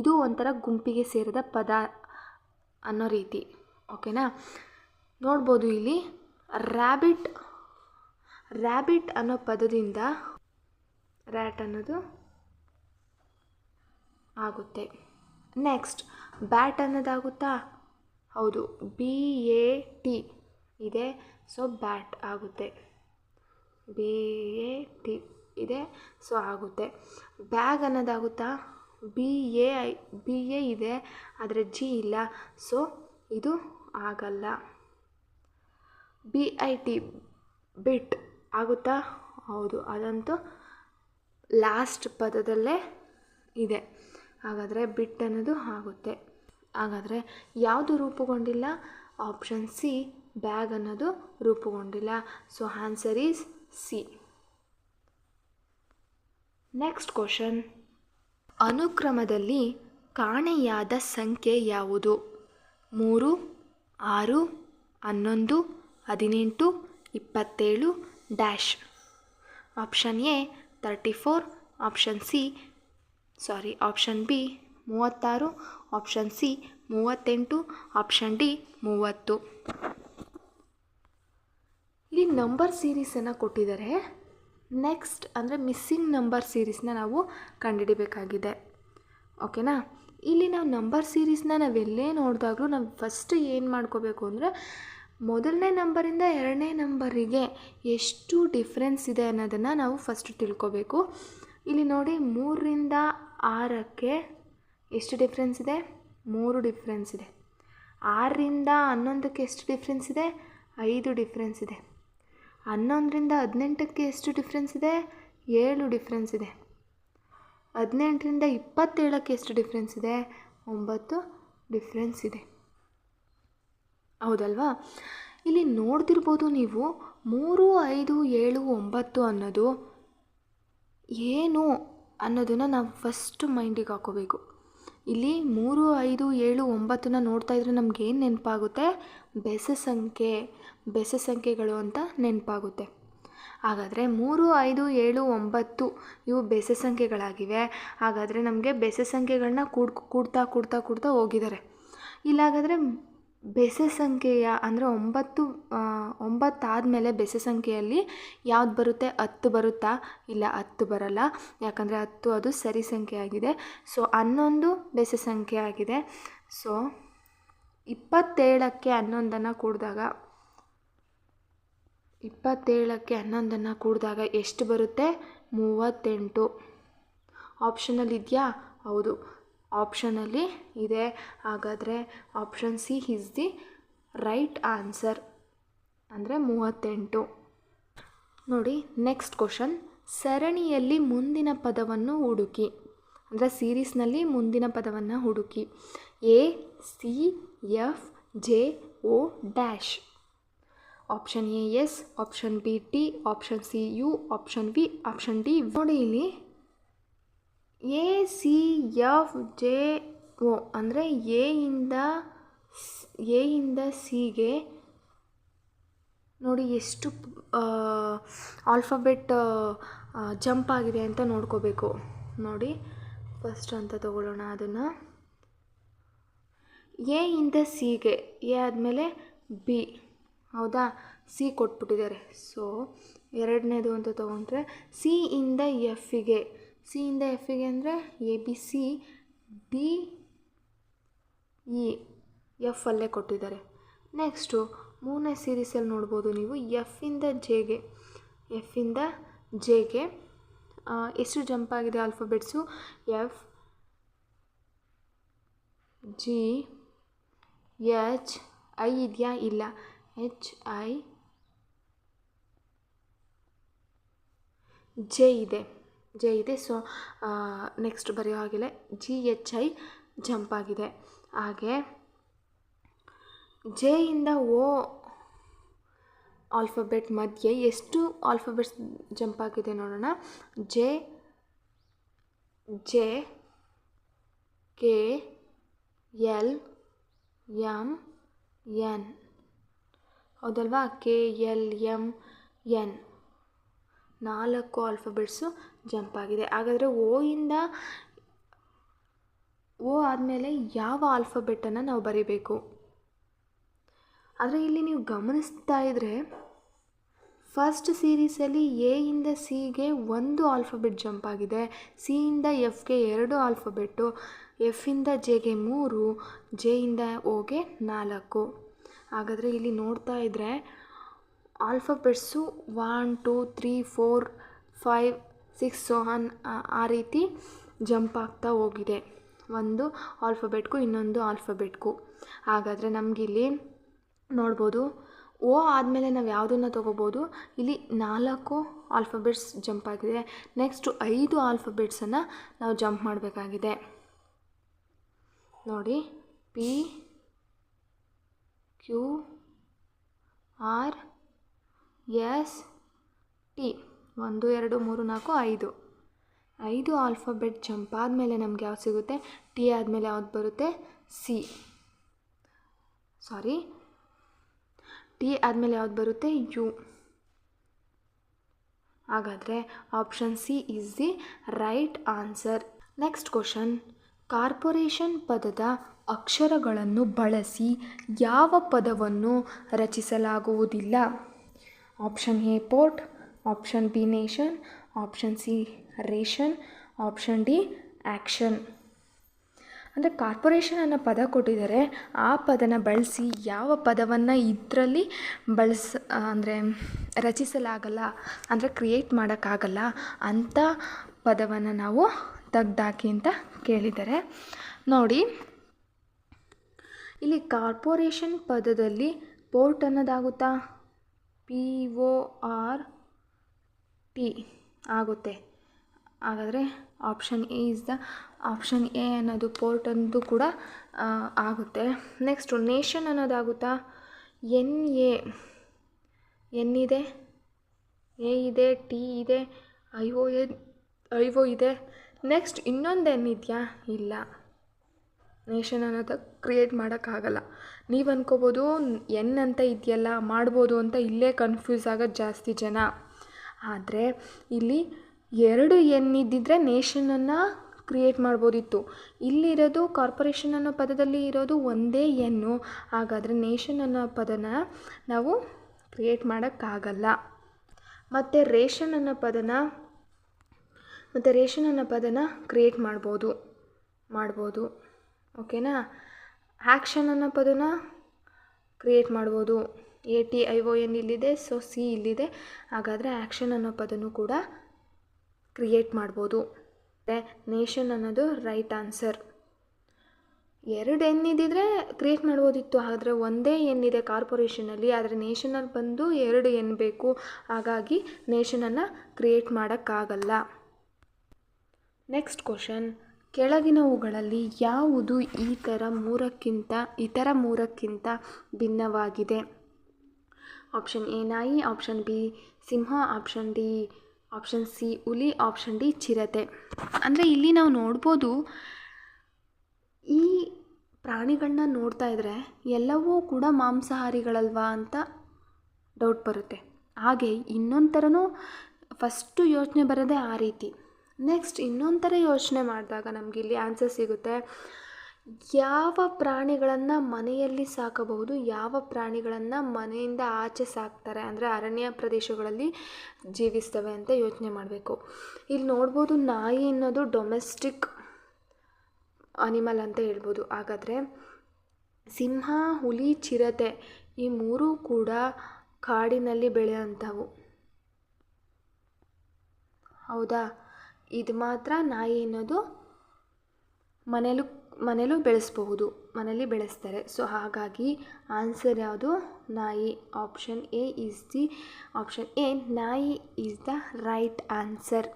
ಇದು ಒಂಥರ ಗುಂಪಿಗೆ ಸೇರಿದ ಪದ ಅನ್ನೋ ರೀತಿ ಓಕೆನಾ ನೋಡ್ಬೋದು ಇಲ್ಲಿ ರ್ಯಾಬಿಟ್ ರ್ಯಾಬಿಟ್ ಅನ್ನೋ ಪದದಿಂದ ರ್ಯಾಟ್ ಅನ್ನೋದು ಆಗುತ್ತೆ. ನೆಕ್ಸ್ಟ್ ಬ್ಯಾಟ್ ಅನ್ನೋದಾಗುತ್ತಾ? ಹೌದು ಬಿ ಎ ಟಿ ಇದೆ ಸೊ ಬ್ಯಾಟ್ ಆಗುತ್ತೆ. ಬಿ ಎ ಟಿ ಇದೆ ಸೊ ಆಗುತ್ತೆ. Bag ಅನ್ನೋದಾಗುತ್ತಾ? B A I B A ಇದೆ, ಆದರೆ ಜಿ ಇಲ್ಲ ಸೊ ಇದು ಆಗಲ್ಲ. ಬಿ ಐ ಟಿ ಬಿಟ್ ಆಗುತ್ತಾ? ಹೌದು, ಅದಂತೂ ಲಾಸ್ಟ್ ಪದದಲ್ಲೇ ಇದೆ. ಹಾಗಾದರೆ ಬಿಟ್ ಅನ್ನೋದು ಆಗುತ್ತೆ. ಹಾಗಾದರೆ ಯಾವುದು ರೂಪುಗೊಂಡಿಲ್ಲ? ಆಪ್ಷನ್ ಸಿ ಬ್ಯಾಗ್ ಅನ್ನೋದು ರೂಪುಗೊಂಡಿಲ್ಲ. So answer is C next question ಅನುಕ್ರಮದಲ್ಲಿ ಕಾಣೆಯಾದ ಸಂಖ್ಯೆ ಯಾವುದು? ಮೂರು, ಆರು, ಹನ್ನೊಂದು, ಹದಿನೆಂಟು, ಇಪ್ಪತ್ತೇಳು dash option A thirty four option C sorry option B ಮೂವತ್ತಾರು. ಆಪ್ಷನ್ ಸಿ ಮೂವತ್ತೆಂಟು. ಆಪ್ಷನ್ ಡಿ ಮೂವತ್ತು. ಇಲ್ಲಿ ನಂಬರ್ ಸೀರೀಸನ್ನು ಕೊಟ್ಟಿದ್ದಾರೆ. ನೆಕ್ಸ್ಟ್ ಅಂದರೆ ಮಿಸ್ಸಿಂಗ್ ನಂಬರ್ ಸೀರೀಸ್ನ ನಾವು ಕಂಡುಹಿಡಿಬೇಕಾಗಿದೆ. ಓಕೆನಾ ಇಲ್ಲಿ ನಾವು ನಂಬರ್ ಸೀರೀಸ್ನ ನಾವೆಲ್ಲೇ ನೋಡಿದಾಗಲೂ ನಾವು ಫಸ್ಟ್ ಏನು ಮಾಡ್ಕೋಬೇಕು ಅಂದರೆ ಮೊದಲನೇ ನಂಬರಿಂದ ಎರಡನೇ ನಂಬರಿಗೆ ಎಷ್ಟು ಡಿಫ್ರೆನ್ಸ್ ಇದೆ ಅನ್ನೋದನ್ನು ನಾವು ಫಸ್ಟ್ ತಿಳ್ಕೋಬೇಕು. ಇಲ್ಲಿ ನೋಡಿ, ಮೂರರಿಂದ ಆರಕ್ಕೆ ಎಷ್ಟು ಡಿಫ್ರೆನ್ಸ್ ಇದೆ? ಮೂರು ಡಿಫ್ರೆನ್ಸ್ ಇದೆ. ಆರರಿಂದ ಹನ್ನೊಂದಕ್ಕೆ ಎಷ್ಟು ಡಿಫ್ರೆನ್ಸ್ ಇದೆ? ಐದು ಡಿಫ್ರೆನ್ಸ್ ಇದೆ. ಹನ್ನೊಂದರಿಂದ ಹದಿನೆಂಟಕ್ಕೆ ಎಷ್ಟು ಡಿಫ್ರೆನ್ಸ್ ಇದೆ? ಏಳು ಡಿಫ್ರೆನ್ಸ್ ಇದೆ. ಹದಿನೆಂಟರಿಂದ ಇಪ್ಪತ್ತೇಳಕ್ಕೆ ಎಷ್ಟು ಡಿಫ್ರೆನ್ಸ್ ಇದೆ? ಒಂಬತ್ತು ಡಿಫ್ರೆನ್ಸ್ ಇದೆ. ಹೌದಲ್ವಾ? ಇಲ್ಲಿ ನೋಡ್ತಿರ್ಬೋದು ನೀವು ಮೂರು, ಐದು, ಏಳು, ಒಂಬತ್ತು ಅನ್ನೋದು ಏನು ಅನ್ನೋದನ್ನು ನಾವು ಫಸ್ಟ್ ಮೈಂಡಿಗೆ ಹಾಕೋಬೇಕು. ಇಲ್ಲಿ ಮೂರು, ಐದು, ಏಳು, ಒಂಬತ್ತನ್ನ ನೋಡ್ತಾ ಇದ್ರೆ ನಮ್ಗೆ ಏನು ನೆನಪಾಗುತ್ತೆ? ಬೆಸ ಸಂಖ್ಯೆ, ಬೆಸ ಸಂಖ್ಯೆಗಳು ಅಂತ ನೆನಪಾಗುತ್ತೆ. ಹಾಗಾದರೆ ಮೂರು, ಐದು, ಏಳು, ಒಂಬತ್ತು ಇವು ಬೆಸ ಸಂಖ್ಯೆಗಳಾಗಿವೆ. ಹಾಗಾದರೆ ನಮಗೆ ಬೆಸ ಸಂಖ್ಯೆಗಳನ್ನ ಕೂಡ್, ಕೂಡ್ತಾ ಕೂಡ್ತಾ ಕೂಡ್ತಾ ಹೋಗಿದ್ದಾರೆ ಇಲ್ಲ ಹಾಗಾದರೆ ಬೆಸ ಸಂಖ್ಯೆಯ ಅಂದರೆ ಒಂಬತ್ತು ಒಂಬತ್ತು ಆದಮೇಲೆ ಬೆಸ ಸಂಖ್ಯೆಯಲ್ಲಿ ಯಾವ್ದು ಬರುತ್ತೆ? ಹತ್ತು ಬರುತ್ತಾ? ಇಲ್ಲ, ಹತ್ತು ಬರಲ್ಲ. ಯಾಕಂದರೆ ಹತ್ತು ಅದು ಸರಿ ಸಂಖ್ಯೆ ಆಗಿದೆ. ಸೊ ಹನ್ನೊಂದು ಬೆಸ ಸಂಖ್ಯೆ ಆಗಿದೆ. ಸೊ ಇಪ್ಪತ್ತೇಳಕ್ಕೆ ಹನ್ನೊಂದನ್ನು ಕೂಡಿದಾಗ, ಇಪ್ಪತ್ತೇಳಕ್ಕೆ ಹನ್ನೊಂದನ್ನು ಕೂಡಿದಾಗ ಎಷ್ಟು ಬರುತ್ತೆ? ಮೂವತ್ತೆಂಟು. ಆಪ್ಷನಲ್ಲಿ ಇದೆಯಾ? ಹೌದು. ಆಪ್ಷನಲ್ಲಿ ಇದೆ. ಹಾಗಾದರೆ option C is the right answer ಅಂದರೆ ಮೂವತ್ತೆಂಟು. ನೋಡಿ ನೆಕ್ಸ್ಟ್ ಕ್ವಶನ್ ಸರಣಿಯಲ್ಲಿ ಮುಂದಿನ ಪದವನ್ನು ಹುಡುಕಿ. ಅಂದರೆ ಸೀರೀಸ್ನಲ್ಲಿ ಮುಂದಿನ ಪದವನ್ನು ಹುಡುಕಿ. A C F J O dash option A S option B T option C U option V option D ನೋಡಿ ಇಲ್ಲಿ A, C, F, J, O, ಅಂದರೆ ಎ ಇಂದ ಎ ಇಂದ ಸಿಗೆ ನೋಡಿ ಎಷ್ಟು ಆಲ್ಫಾಬೆಟ್ ಜಂಪ್ ಆಗಿದೆ ಅಂತ ನೋಡ್ಕೋಬೇಕು. ನೋಡಿ, ಫಸ್ಟ್ ಅಂತ ತಗೊಳ್ಳೋಣ ಅದನ್ನು. ಎ ಇಂದ ಸಿಗೆ ಎ ಆದಮೇಲೆ ಬಿ. ಹೌದಾ? ಸಿ ಕೊಟ್ಬಿಟ್ಟಿದ್ದಾರೆ. ಸೊ ಎರಡನೇದು ಅಂತ ತೊಗೊಂಡ್ರೆ ಸಿ ಇಂದ ಎಫಿಗೆ ಸಿ ಇಂದ ಎಫಿಗೆ ಅಂದರೆ A B C D E F ಅಲ್ಲೇ ಕೊಟ್ಟಿದ್ದಾರೆ. ನೆಕ್ಸ್ಟು ಮೂರನೇ ಸೀರೀಸಲ್ಲಿ ನೋಡ್ಬೋದು ನೀವು ಎಫಿಂದ ಜೆಗೆ ಎಫಿಂದ ಜೆಗೆ ಎಷ್ಟು ಜಂಪ್ ಆಗಿದೆ alphabets F G H I ಇದೆಯಾ? ಇಲ್ಲ. ಎಚ್ ಐ ಜೆ ಇದೆ. ಜೆ ಇದೆ. ಸೊ ನೆಕ್ಸ್ಟ್ ಬರೆಯೋ ಹಾಗಿಲ್ಲ ಜಿ ಎಚ್ ಐ ಜಂಪ್ ಆಗಿದೆ. ಹಾಗೆ ಜೆ ಇಂದ ಓ ಆಲ್ಫಬೆಟ್ ಮಧ್ಯೆ ಎಷ್ಟು ಆಲ್ಫಬೆಟ್ಸ್ ಜಂಪ್ ಆಗಿದೆ ನೋಡೋಣ. J J K L M N ಹೌದಲ್ವಾ? ಕೆ ಎಲ್ ಎಂ ಎನ್ ನಾಲ್ಕು ಆಲ್ಫಬೆಟ್ಸು ಜಂಪ್ ಆಗಿದೆ. ಹಾಗಾದರೆ ಓ ಇಂದ ಓ ಆದಮೇಲೆ ಯಾವ ಆಲ್ಫಾಬೆಟನ್ನು ನಾವು ಬರೀಬೇಕು? ಆದರೆ ಇಲ್ಲಿ ನೀವು ಗಮನಿಸ್ತಾ ಇದ್ದರೆ ಫಸ್ಟ್ ಸೀರೀಸಲ್ಲಿ ಎ ಇಂದ ಸಿಗೆ ಒಂದು ಆಲ್ಫಬೆಟ್ ಜಂಪ್ ಆಗಿದೆ. ಸಿ ಇಂದ ಎಫ್ಗೆ ಎರಡು ಆಲ್ಫಬೆಟ್ಟು ಎಫಿಂದ ಜೆಗೆ ಮೂರು ಜೆ ಇಂದ ಓಗೆ ನಾಲ್ಕು. ಹಾಗಾದರೆ ಇಲ್ಲಿ ನೋಡ್ತಾ ಇದ್ದರೆ alphabets one two three four five six so on ಆ ರೀತಿ ಜಂಪ್ ಆಗ್ತಾ ಹೋಗಿದೆ. ಒಂದು ಆಲ್ಫಬೆಟ್ಗೂ ಇನ್ನೊಂದು ಆಲ್ಫಬೆಟ್ಗೂ ಹಾಗಾದರೆ ನಮಗಿಲ್ಲಿ ನೋಡ್ಬೋದು, ಓ ಆದಮೇಲೆ ನಾವು ಯಾವುದನ್ನು ತೊಗೋಬೋದು? ಇಲ್ಲಿ ನಾಲ್ಕು ಆಲ್ಫಬೆಟ್ಸ್ ಜಂಪ್ ಆಗಿದೆ. ನೆಕ್ಸ್ಟು ಐದು ಆಲ್ಫಬೆಟ್ಸನ್ನು ನಾವು ಜಂಪ್ ಮಾಡಬೇಕಾಗಿದೆ. ನೋಡಿ P Q R S. T. ಒಂದು, ಎರಡು, ಮೂರು, ನಾಲ್ಕು, ಐದು. ಐದು ಆಲ್ಫಾಬೆಟ್ ಜಂಪ್ ಆದಮೇಲೆ ನಮ್ಗೆ ಯಾವ್ದು ಸಿಗುತ್ತೆ? ಟಿ ಆದಮೇಲೆ ಯಾವ್ದು ಬರುತ್ತೆ? ಸಿ. ಸಾರಿ. ಟಿ ಆದಮೇಲೆ ಯಾವ್ದು ಬರುತ್ತೆ? ಯು. ಹಾಗಾದರೆ option C is the right answer. Next question. Corporation ಪದದ ಅಕ್ಷರಗಳನ್ನು ಬಳಸಿ ಯಾವ ಪದವನ್ನು ರಚಿಸಲಾಗುವುದಿಲ್ಲ? Option A port option B nation option C ration option D action ಅಂದರೆ ಕಾರ್ಪೊರೇಷನ್ ಅನ್ನೋ ಪದ ಕೊಟ್ಟಿದ್ದಾರೆ. ಆ ಪದನ ಬಳಸಿ ಯಾವ ಪದವನ್ನು ಇದರಲ್ಲಿ ಬಳಸ, ಅಂದರೆ ರಚಿಸಲಾಗಲ್ಲ, ಅಂದರೆ ಕ್ರಿಯೇಟ್ ಮಾಡೋಕ್ಕಾಗಲ್ಲ ಅಂಥ ಪದವನ್ನು ನಾವು ತೆಗ್ದಾಕಿ ಅಂತ ಕೇಳಿದ್ದಾರೆ. ನೋಡಿ, ಇಲ್ಲಿ ಕಾರ್ಪೊರೇಷನ್ ಪದದಲ್ಲಿ ಪೋರ್ಟ್ ಅನ್ನೋದಾಗುತ್ತಾ? ಪಿ ಒ ಆರ್ ಟಿ ಆಗುತ್ತೆ. ಹಾಗಾದರೆ option A is the option A ಅನ್ನೋದು ಪೋರ್ಟ್ ಅಂದು ಕೂಡ ಆಗುತ್ತೆ. ನೆಕ್ಸ್ಟು ನೇಷನ್ ಅನ್ನೋದಾಗುತ್ತಾ? ಎನ್ ಎ ಎನ್ ಇದೆ. ಎ ಇದೆ ಟಿ ಇದೆ I O N I O ಇದೆ. ನೆಕ್ಸ್ಟ್ ಇನ್ನೊಂದು ಏನಿದೆಯಾ ಇಲ್ಲ. ನೇಷನ್ ಅನ್ನೋದು ಕ್ರಿಯೇಟ್ ಮಾಡೋಕ್ಕಾಗಲ್ಲ. ನೀವು ಅನ್ಕೋಬೋದು ಎನ್ ಅಂತ ಇದೆಯಲ್ಲ, ಮಾಡ್ಬೋದು ಅಂತ ಇಲ್ಲೇ ಕನ್ಫ್ಯೂಸ್ ಆಗೋದು ಜಾಸ್ತಿ ಜನ. ಆದರೆ ಇಲ್ಲಿ ಎರಡು ಎನ್ ಇದ್ದಿದ್ದರೆ ನೇಷನನ್ನು ಕ್ರಿಯೇಟ್ ಮಾಡ್ಬೋದಿತ್ತು. ಇಲ್ಲಿರೋದು ಕಾರ್ಪೊರೇಷನ್ ಅನ್ನೋ ಪದದಲ್ಲಿ ಇರೋದು ಒಂದೇ ಎನ್ನು. ಹಾಗಾದರೆ ನೇಷನ್ ಅನ್ನೋ ಪದನ ನಾವು ಕ್ರಿಯೇಟ್ ಮಾಡೋಕ್ಕಾಗಲ್ಲ. ಮತ್ತು ರೇಷನ್ ಅನ್ನೋ ಪದನ, ಮತ್ತು ರೇಷನ್ ಅನ್ನೋ ಪದನ ಕ್ರಿಯೇಟ್ ಮಾಡ್ಬೋದು ಮಾಡ್ಬೋದು. ಓಕೆನಾ ಆ್ಯಕ್ಷನ್ ಅನ್ನೋ ಪದನ ಕ್ರಿಯೇಟ್ ಮಾಡ್ಬೋದು. A T I O N ಇಲ್ಲಿದೆ ಸೊ ಸಿ ಇಲ್ಲಿದೆ. ಹಾಗಾದರೆ ಆ್ಯಕ್ಷನ್ ಅನ್ನೋ ಪದನೂ ಕೂಡ ಕ್ರಿಯೇಟ್ ಮಾಡ್ಬೋದು. ನೇಷನ್ ಅನ್ನೋದು ರೈಟ್ ಆನ್ಸರ್ ಎರಡು ಎನ್ ಇದ್ದಿದ್ರೆ ಕ್ರಿಯೇಟ್ ಮಾಡ್ಬೋದಿತ್ತು. ಆದರೆ ಒಂದೇ ಎನ್ ಇದೆ ಕಾರ್ಪೊರೇಷನಲ್ಲಿ ಆದರೆ ನೇಷನಲ್ಲಿ ಬಂದು ಎರಡು ಎನ್ ಬೇಕು. ಹಾಗಾಗಿ ನೇಷನನ್ನು ಕ್ರಿಯೇಟ್ ಮಾಡೋಕ್ಕಾಗಲ್ಲ. ನೆಕ್ಸ್ಟ್ ಕ್ವಶನ್ ಕೆಳಗಿನವುಗಳಲ್ಲಿ ಯಾವುದು ಈ ಥರ ಮೂರಕ್ಕಿಂತ ಇತರ ಮೂರಕ್ಕಿಂತ ಭಿನ್ನವಾಗಿದೆ? ಆಪ್ಷನ್ ಎ ನಾಯಿ, ಆಪ್ಷನ್ ಬಿ ಸಿಂಹ, ಆಪ್ಷನ್ ಡಿ, ಆಪ್ಷನ್ ಸಿ ಹುಲಿ, ಆಪ್ಷನ್ ಡಿ ಚಿರತೆ. ಅಂದರೆ ಇಲ್ಲಿ ನಾವು ನೋಡ್ಬೋದು ಈ ಪ್ರಾಣಿಗಳನ್ನ ನೋಡ್ತಾ ಇದ್ದರೆ ಎಲ್ಲವೂ ಕೂಡ ಮಾಂಸಾಹಾರಿಗಳಲ್ವಾ ಅಂತ ಡೌಟ್ ಬರುತ್ತೆ. ಹಾಗೆ ಇನ್ನೊಂದು ಥರನೂ ಫಸ್ಟು ಯೋಚನೆ ಬರೋದೇ ಆ ರೀತಿ. ನೆಕ್ಸ್ಟ್ ಇನ್ನೊಂದು ಥರ ಯೋಚನೆ ಮಾಡಿದಾಗ ನಮಗೆ ಇಲ್ಲಿ ಆನ್ಸರ್ ಸಿಗುತ್ತೆ. ಯಾವ ಪ್ರಾಣಿಗಳನ್ನು ಮನೆಯಲ್ಲಿ ಸಾಕಬಹುದು, ಯಾವ ಪ್ರಾಣಿಗಳನ್ನು ಮನೆಯಿಂದ ಆಚೆ ಸಾಕ್ತಾರೆ ಅಂದರೆ ಅರಣ್ಯ ಪ್ರದೇಶಗಳಲ್ಲಿ ಜೀವಿಸ್ತವೆ ಅಂತ ಯೋಚನೆ ಮಾಡಬೇಕು. ಇಲ್ಲಿ ನೋಡ್ಬೋದು ನಾಯಿ ಅನ್ನೋದು ಡೊಮೆಸ್ಟಿಕ್ ಅನಿಮಲ್ ಅಂತ ಹೇಳ್ಬೋದು. ಹಾಗಾದರೆ ಸಿಂಹ, ಹುಲಿ, ಚಿರತೆ ಈ ಮೂರೂ ಕೂಡ ಕಾಡಿನಲ್ಲಿ ಬೆಳೆಯುವಂಥವು. ಹೌದಾ? ಇದು ಮಾತ್ರ ನಾಯಿ ಅನ್ನೋದು ಮನೇಲೂ ಮನೇಲೂ ಬೆಳೆಸ್ಬಹುದು ಮನೇಲಿ ಬೆಳೆಸ್ತಾರೆ. ಸೊ ಹಾಗಾಗಿ ಆನ್ಸರ್ ಯಾವುದು? ನಾಯಿ option A is the option A ನಾಯಿ is the right answer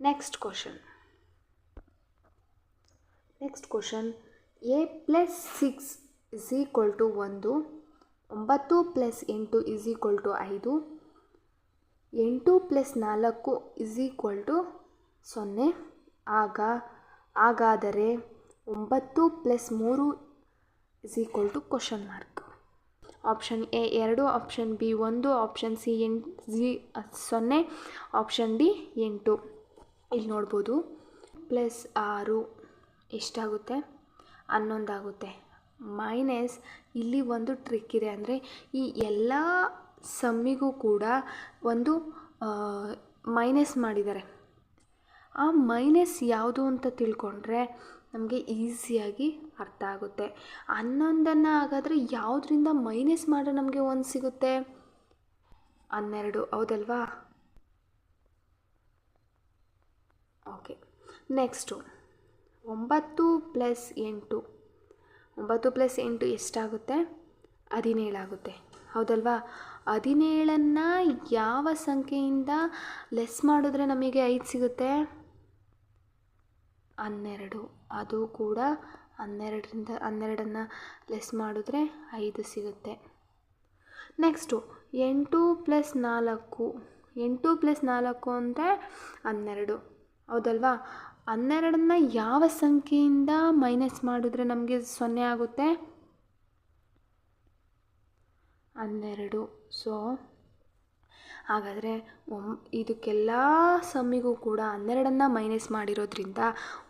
next question next question A plus six is equal to ಒಂದು ಒಂಬತ್ತು ಪ್ಲಸ್ ಎಂಟು ಇಸ್ ಈಕ್ವಲ್ ಟು ಐದು. ಎಂಟು ಪ್ಲಸ್ ನಾಲ್ಕು ಇಸ್ ಈಕ್ವಲ್ ಟು ಸೊನ್ನೆ. ಆಗ, ಹಾಗಾದರೆ ಒಂಬತ್ತು ಪ್ಲಸ್ ಮೂರು is equal to question mark. Option A ಎರಡು, ಆಪ್ಷನ್ ಬಿ ಒಂದು, ಆಪ್ಷನ್ ಸಿ ಎಂಟು ಜಿ ಸೊನ್ನೆ, ಆಪ್ಷನ್ ಡಿ ಎಂಟು. ಇಲ್ಲಿ ನೋಡ್ಬೋದು, ಪ್ಲಸ್ ಆರು ಎಷ್ಟಾಗುತ್ತೆ? ಹನ್ನೊಂದಾಗುತ್ತೆ. ಮೈನಸ್ ಇಲ್ಲಿ ಒಂದು ಟ್ರಿಕ್ ಇದೆ ಅಂದರೆ ಈ ಎಲ್ಲ ಸಮ್ಮಿಗೂ ಕೂಡ ಒಂದು ಮೈನಸ್ ಮಾಡಿದ್ದಾರೆ. ಆ ಮೈನಸ್ ಯಾವುದು ಅಂತ ತಿಳ್ಕೊಂಡ್ರೆ ನಮಗೆ ಈಸಿಯಾಗಿ ಅರ್ಥ ಆಗುತ್ತೆ. ಹನ್ನೊಂದನ್ನು ಹಾಗಾದರೆ ಯಾವುದರಿಂದ ಮೈನಸ್ ಮಾಡಿದ್ರೆ ನಮಗೆ ಒಂದು ಸಿಗುತ್ತೆ? ಹನ್ನೆರಡು, ಹೌದಲ್ವಾ? ಓಕೆ, ನೆಕ್ಸ್ಟು, ಒಂಬತ್ತು ಪ್ಲಸ್ ಎಂಟು. ಒಂಬತ್ತು ಪ್ಲಸ್ ಎಂಟು ಎಷ್ಟಾಗುತ್ತೆ? ಹದಿನೇಳಾಗುತ್ತೆ. ಹೌದಲ್ವಾ? ಹದಿನೇಳನ್ನು ಯಾವ ಸಂಖ್ಯೆಯಿಂದ ಲೆಸ್ ಮಾಡಿದ್ರೆ ನಮಗೆ ಐದು ಸಿಗುತ್ತೆ? ಹನ್ನೆರಡು. ಅದು ಕೂಡ ಹನ್ನೆರಡರಿಂದ, ಹನ್ನೆರಡನ್ನು ಲೆಸ್ ಮಾಡಿದ್ರೆ ಐದು ಸಿಗುತ್ತೆ. ನೆಕ್ಸ್ಟು ಎಂಟು ಪ್ಲಸ್ ನಾಲ್ಕು. ಎಂಟು ಪ್ಲಸ್ ನಾಲ್ಕು ಅಂದರೆ ಹನ್ನೆರಡು. ಹೌದಲ್ವಾ? ಹನ್ನೆರಡನ್ನು ಯಾವ ಸಂಖ್ಯೆಯಿಂದ ಮೈನಸ್ ಮಾಡಿದ್ರೆ ನಮಗೆ ಸೊನ್ನೆ ಆಗುತ್ತೆ? ಹನ್ನೆರಡು. ಸೊ ಹಾಗಾದರೆ ಒಂ ಇದಕ್ಕೆಲ್ಲ ಸಮ್ಮಿಗೂ ಕೂಡ ಹನ್ನೆರಡನ್ನು ಮೈನಸ್ ಮಾಡಿರೋದ್ರಿಂದ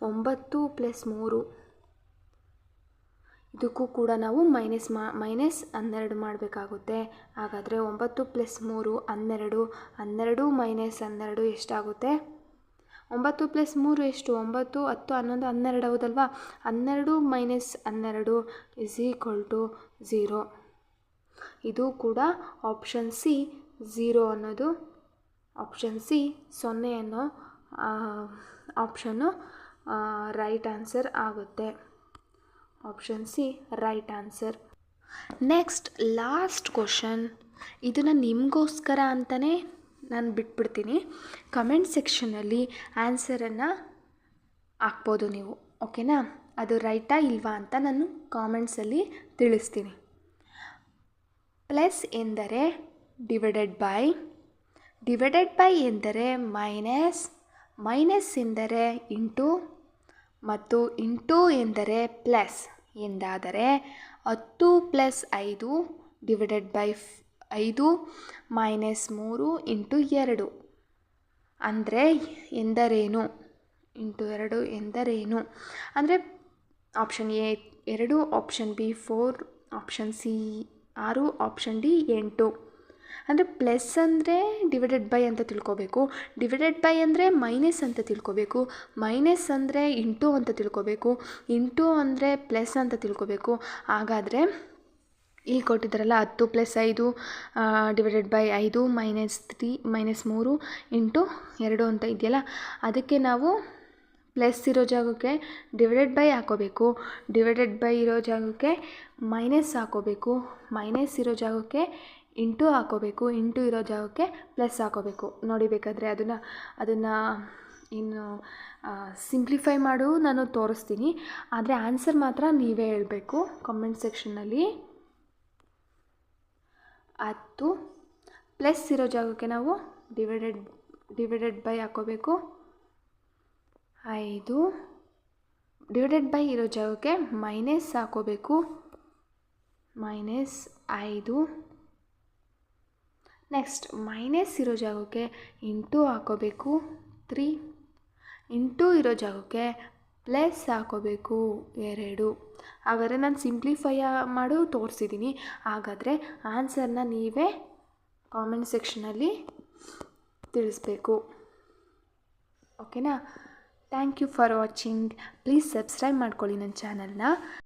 ಒಂಬತ್ತು ಪ್ಲಸ್ ಮೂರು. ಇದಕ್ಕೂ ಕೂಡ ನಾವು ಮೈನಸ್ ಮಾ ಮೈನಸ್ ಹನ್ನೆರಡು ಮಾಡಬೇಕಾಗುತ್ತೆ. ಹಾಗಾದರೆ ಒಂಬತ್ತು ಪ್ಲಸ್ ಮೂರು, ಹನ್ನೆರಡು. ಹನ್ನೆರಡು ಮೈನಸ್ ಹನ್ನೆರಡು ಎಷ್ಟಾಗುತ್ತೆ? ಒಂಬತ್ತು ಪ್ಲಸ್ ಮೂರು ಎಷ್ಟು? ಒಂಬತ್ತು, ಹತ್ತು, ಹನ್ನೊಂದು, ಹನ್ನೆರಡು ಹೌದಲ್ವಾ? ಹನ್ನೆರಡು ಮೈನಸ್ ಹನ್ನೆರಡು ಇಸ್ ಈಕ್ವಲ್ ಟು ಝೀರೋ ಇದು ಕೂಡ ಆಪ್ಷನ್ ಸಿ ಝೀರೋ ಅನ್ನೋದು ಆಪ್ಷನ್ ಸಿ ಸೊನ್ನೆ ಅನ್ನೋ ಆಪ್ಷನ್ನು ರೈಟ್ ಆನ್ಸರ್ ಆಗುತ್ತೆ. Option C right answer next last question ಇದನ್ನು ನಿಮಗೋಸ್ಕರ ಅಂತಲೇ ನಾನು ಬಿಟ್ಬಿಡ್ತೀನಿ. ಕಮೆಂಟ್ ಸೆಕ್ಷನಲ್ಲಿ ಆನ್ಸರನ್ನು ಹಾಕ್ಬೋದು ನೀವು ಓಕೆನಾ ಅದು ರೈಟಾ ಇಲ್ವಾ ಅಂತ ನಾನು ಕಾಮೆಂಟ್ಸಲ್ಲಿ ತಿಳಿಸ್ತೀನಿ. ಪ್ಲಸ್ ಎಂದರೆ ಡಿವೈಡೆಡ್ ಬೈ ಡಿವೈಡೆಡ್ ಬೈ ಎಂದರೆ ಮೈನಸ್ ಮೈನಸ್ ಎಂದರೆ ಇಂಟು ಮತ್ತು ಇಂಟು ಎಂದರೆ ಪ್ಲಸ್ ಎಂದಾದರೆ ಹತ್ತು ಪ್ಲಸ್ ಐದು ಡಿವೈಡೆಡ್ ಬೈ ಐದು ಮೈನಸ್ ಮೂರು ಇಂಟು ಎರಡು. ಅಂದರೆ ಎಂದರೇನು? ಇಂಟು ಎರಡು ಎಂದರೇನು? ಅಂದರೆ ಆಪ್ಷನ್ ಎ, ಎರಡು, option B, four, option C ಆರು ಆಪ್ಷನ್ ಡಿ ಎಂಟು. ಅಂದರೆ ಪ್ಲಸ್ ಅಂದರೆ ಡಿವೈಡೆಡ್ ಬೈ ಅಂತ ತಿಳ್ಕೋಬೇಕು. ಡಿವೈಡೆಡ್ ಬೈ ಅಂದರೆ ಮೈನಸ್ ಅಂತ ತಿಳ್ಕೋಬೇಕು. ಮೈನಸ್ ಅಂದರೆ ಇಂಟು ಅಂತ ತಿಳ್ಕೋಬೇಕು. ಇಂಟು ಅಂದರೆ ಪ್ಲಸ್ ಅಂತ ತಿಳ್ಕೋಬೇಕು. ಹಾಗಾದರೆ ಈ ಕೊಟ್ಟಿದ್ದಾರಲ್ಲ, ಹತ್ತು ಪ್ಲಸ್ ಐದು ಡಿವೈಡೆಡ್ ಬೈ ಐದು ಮೈನಸ್ ತ್ರೀ ಮೈನಸ್ ಮೂರು ಇಂಟು ಎರಡು ಅಂತ ಇದೆಯಲ್ಲ? ಅದಕ್ಕೆ ನಾವು ಪ್ಲಸ್ ಇರೋ ಜಾಗಕ್ಕೆ ಡಿವೈಡೆಡ್ ಬೈ ಹಾಕೋಬೇಕು. ಡಿವೈಡೆಡ್ ಬೈ ಇರೋ ಜಾಗಕ್ಕೆ ಮೈನಸ್ ಹಾಕೋಬೇಕು. ಮೈನಸ್ ಇರೋ ಜಾಗಕ್ಕೆ ಇಂಟು ಹಾಕೋಬೇಕು. ಇಂಟು ಇರೋ ಜಾಗಕ್ಕೆ ಪ್ಲಸ್ ಹಾಕೋಬೇಕು. ನೋಡಿ ಬೇಕಾದರೆ ಅದನ್ನು ಅದನ್ನು ಇನ್ನು ಸಿಂಪ್ಲಿಫೈ ಮಾಡು, ನಾನು ತೋರಿಸ್ತೀನಿ. ಆದರೆ ಆನ್ಸರ್ ಮಾತ್ರ ನೀವೇ ಹೇಳಬೇಕು ಕಮೆಂಟ್ ಸೆಕ್ಷನ್ನಲ್ಲಿ ಹತ್ತು ಪ್ಲಸ್ ಇರೋ ಜಾಗಕ್ಕೆ ನಾವು ಡಿವೈಡೆಡ್ ಡಿವೈಡೆಡ್ ಬೈ ಹಾಕೋಬೇಕು. ಐದು ಡಿವೈಡೆಡ್ ಬೈ ಇರೋ ಜಾಗಕ್ಕೆ ಮೈನಸ್ ಹಾಕೋಬೇಕು. ಮೈನಸ್ ಐದು. ನೆಕ್ಸ್ಟ್ ಮೈನಸ್ ಇರೋ ಜಾಗಕ್ಕೆ ಇಂಟು ಹಾಕೋಬೇಕು. ತ್ರೀ. ಇಂಟು ಇರೋ ಜಾಗಕ್ಕೆ ಪ್ಲಸ್ ಹಾಕೋಬೇಕು. ಎರಡು. ಹಾಗಾದರೆ ನಾನು ಸಿಂಪ್ಲಿಫೈ ಮಾಡು ತೋರಿಸಿದ್ದೀನಿ ಹಾಗಾದರೆ ಆನ್ಸರ್ನ ನೀವೇ ಕಾಮೆಂಟ್ ಸೆಕ್ಷನಲ್ಲಿ ತಿಳಿಸ್ಬೇಕು. ಓಕೆನಾ? Thank you for watching please subscribe ಮಾಡ್ಕೊಳ್ಳಿ ನನ್ನ ಚಾನಲ್ನ